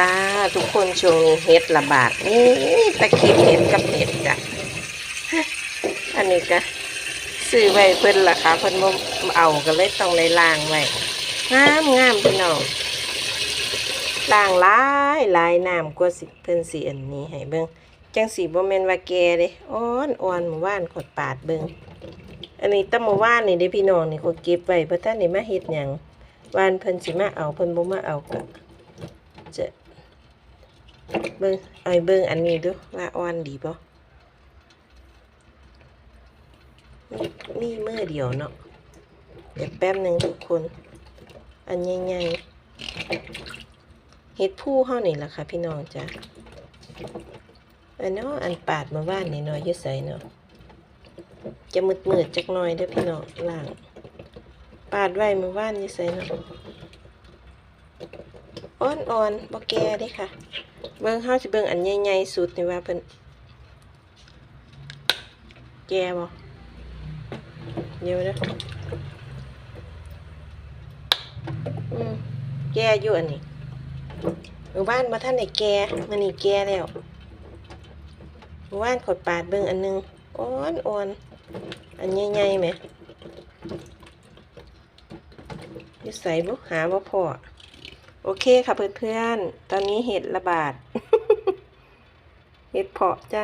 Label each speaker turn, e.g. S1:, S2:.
S1: จ้าทุกคนช่วงนี้เห็ดระบาดนี่ตะคิดเห็ดกับเห็ดจ้ะอันนี้ก็ซื้อไว้เพิ่นล่ะค่ะเพิ่นบ่เอาก็เลยต้องได้ล้างไว้งามงามพี่น้องล้างลายลายน้ำกว่าสิเพิ่นสิอันนี้ให้เบิ่งจังสิบ่แม่นว่าแกเด้อ่อนอ่อนเมื่านขดปาดเบิ่งอันนี้ตะเมื่านนี่เด้พี่น้องนี่ขดเก็บไว้บ่ทันได้มาเฮ็ดหยังวานเพิ่นสิมาเอาเพิ่นบ่มาเอาก็จะ เบิ่งเอาให้เบิ่งอันนี้ดูว่าอ่อนดีบ่มีมือเดียวเนาะเดี๋ยวแป๊บหนึ่งทุกคน อันใหญ่ๆเฮ็ดผู้เฮานี่ล่ะค่ะ พี่น้องจ้ะอันเนาะอันปาดมาว่านนี่เนาะอยู่ไสเนาะจะมืดๆจักหน่อยเด้อพี่น้องล่าง ปาดไว้มาว่านอยู่ไสเนาะอ่อนอ่อนๆบ่แก่เด้ค่ะ เบิ่งเฮาสิเบิ่งอันใหญ่ๆสุดนี่ว่าเพิ่นแก่บ่เดี๋ยวนะอืมแก่อยู่อันนี้หมู่บ้านบ่ทันได้แก่มื้อนี้แก่แล้วหมู่บ้านขดปาดเบิ่งอันหนึงอ่อนอ่อนอันใหญ่ๆแหมยู่ไสบ่หาบ่พอ โอเคค่ะเพื่อนๆ ตอนนี้เห็ดระบาด เห็ดเพาะจ้า